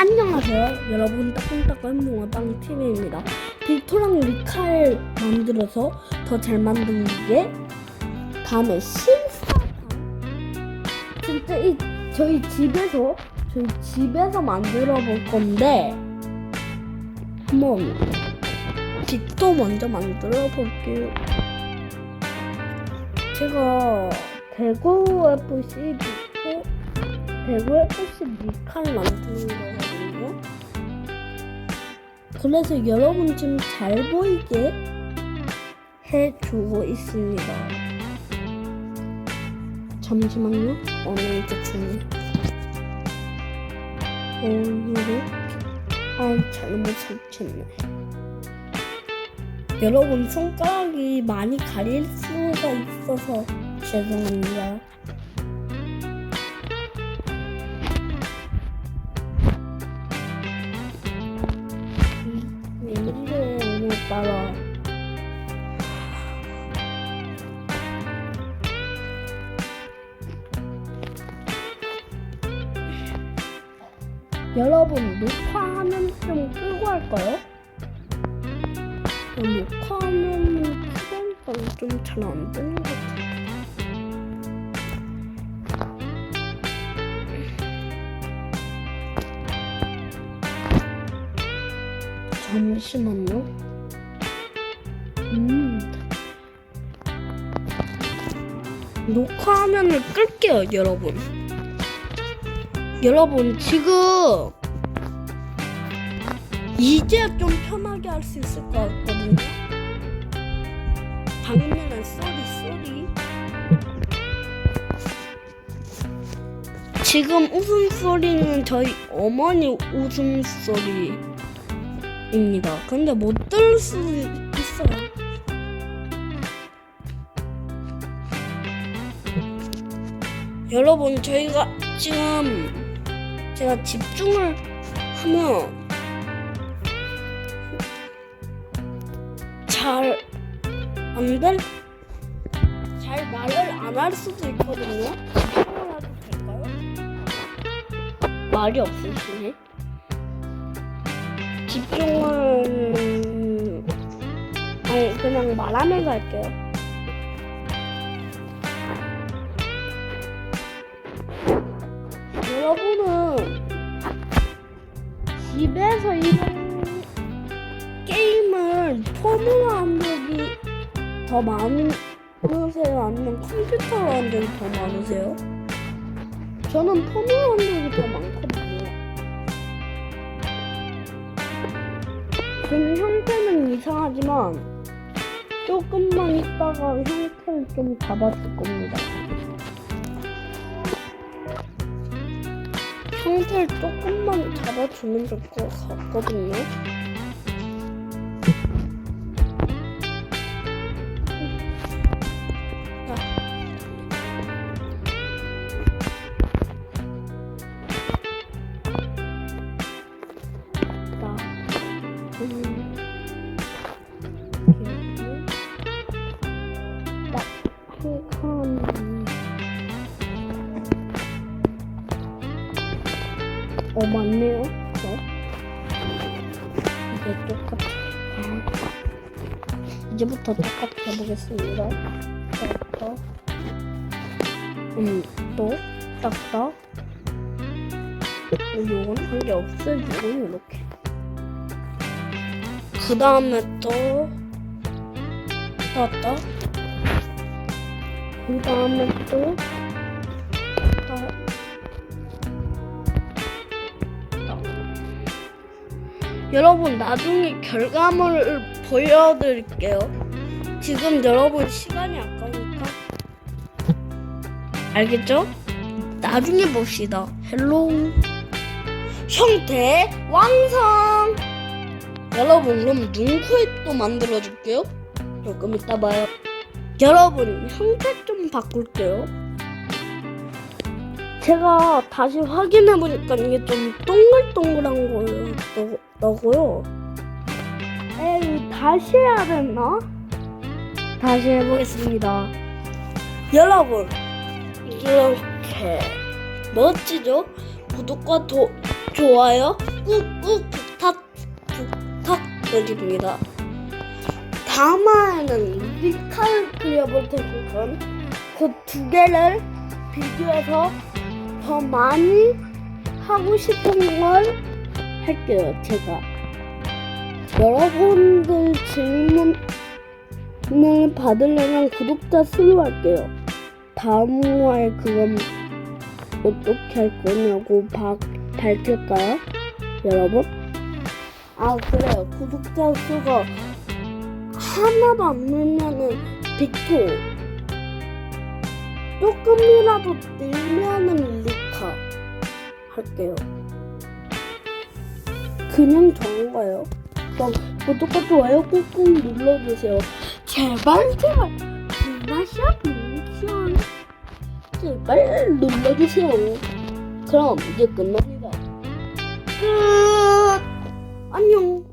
안녕하세요. 여러분 따끈따끈 붕어빵 TV입니다. 빅토랑 리칼 만들어서 더 잘 만든 게 다음에 신사탕 진짜 이 저희 집에서 저희 집에서 만들어 볼 건데 한번 빅토 먼저 만들어 볼게요. 제가 대구 FC 빅토 대구 FC 리칼 만드는 거 거든요. 그래서 여러분 지금 잘 보이게 해주고 있습니다. 잠시만요. 오늘 중에 오늘은 아 잘못 설치했네. 여러분 손가락이 많이 가릴 수가 있어서 죄송합니다. 여러분 녹화하면 좀 끄고 할까요? 어, 녹화하면 끄고 좀잘 안 되는 것 같아요 잠시만요. 음. 녹화 화면을 끌게요, 여러분. 여러분, 지금 이제 좀 편하게 할 수 있을 것 같거든요. 방금에는 쏘리, 쏘리. 지금 웃음소리는 저희 어머니 웃음소리. 입니다. 근데 못 들을 수 있어요. 여러분 저희가 지금 제가 집중을 하면 잘 안 될, 잘 말을 안 할 수도 있거든요. 해도 될까요? 말이 없으시네. 집중을 아니 그냥 말하면서 할게요. 여러분은 집에서 이런 게임을 폰으로 한 적이 더 많으세요? 아니면 컴퓨터로 한 적이 더 많으세요? 저는 폰으로 한 적이 더 많거든요. 좀 형태는 이상하지만 조금만 있다가 형태를 좀 잡았을 겁니다. 형태를 조금만 잡아주면 될 것 같거든요. 어 맞네요. 네. 이제 똑같이 아, 이제부터 똑같이 해보겠습니다. 딱딱 음또 딱딱 요건 한 개 없어지고 이렇게 그 다음에 또 딱딱 그 다음에 또 딱. 여러분 나중에 결과물을 보여드릴게요. 지금 여러분 시간이 아까우니까 알겠죠? 나중에 봅시다. 헬로우 형태 완성. 여러분 그럼 눈코입도 만들어줄게요. 조금 이따 봐요. 여러분 형태 좀 바꿀게요. 제가 다시 확인해 보니까 이게 좀 동글동글한 거였더 라고요. 에이 다시 해야 됐나? 다시 해보겠습니다. 여러분 이렇게 멋지죠? 구독과 도, 좋아요 꾹꾹 탁 툭탁 내립니다. 다음에는 리카를 그려볼 테니까 그 두 개를 비교해서 더 많이 하고 싶은 걸 할게요. 제가 여러분들 질문을 받으려면 구독자 수로 할게요. 다음 화에 그건 어떻게 할 거냐고 바, 밝힐까요? 여러분? 아 그래요 구독자 수가 하나도 안 늘면은 빅토 조금이라도 늘면은 리카 할게요 그냥 좋은 거예요. 그럼 구독과 좋아요 꾹꾹 눌러주세요. 제발 제발 제발 샵 제발 눌러주세요. 그럼 이제 끝납니다. 끝. 안녕.